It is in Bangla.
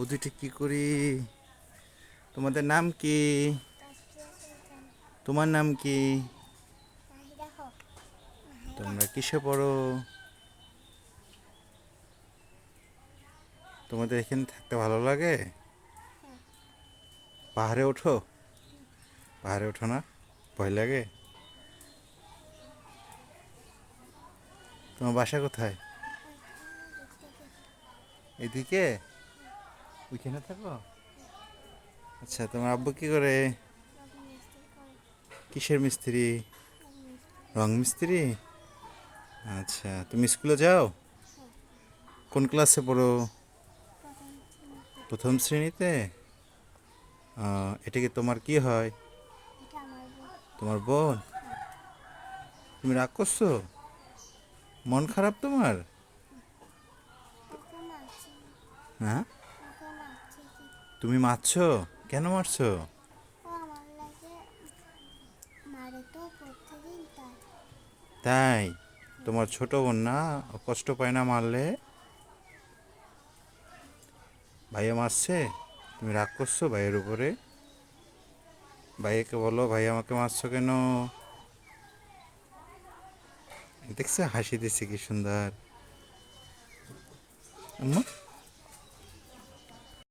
ও দুইটা কি করি? তোমাদের নাম কি? তোমার নাম কি? তোমরা কিসে পড়ো? তোমাদের এখানে থাকতে ভালো লাগে? পাহাড়ে ওঠো? পাহাড়ে ওঠো না? ভয় লাগে? তোমার বাসা কোথায়? এদিকে? ওইখানে থাকো আচ্ছা তোমার আব্বু কি করে? কিসের মিস্ত্রি? রং মিস্ত্রি? আচ্ছা তুমি স্কুলে যাও? কোন ক্লাসে পড়ো? প্রথম শ্রেণীতে? এটা কি তোমার কি হয়? তোমার বোন? তুমি রাগ করছ? মন খারাপ তোমার? হ্যাঁ? তুমি মারছো? কেন মারছো? তাই? তোমার ছোট বোন না? কষ্ট পায় না মারলে? ভাইয়া মারছে? তুমি রাগ করছ ভাইয়ের উপরে? ভাইয়াকে বলো ভাই আমাকে মারছো কেন? দেখছে, হাসি দিচ্ছে, কি সুন্দর। আম্মা?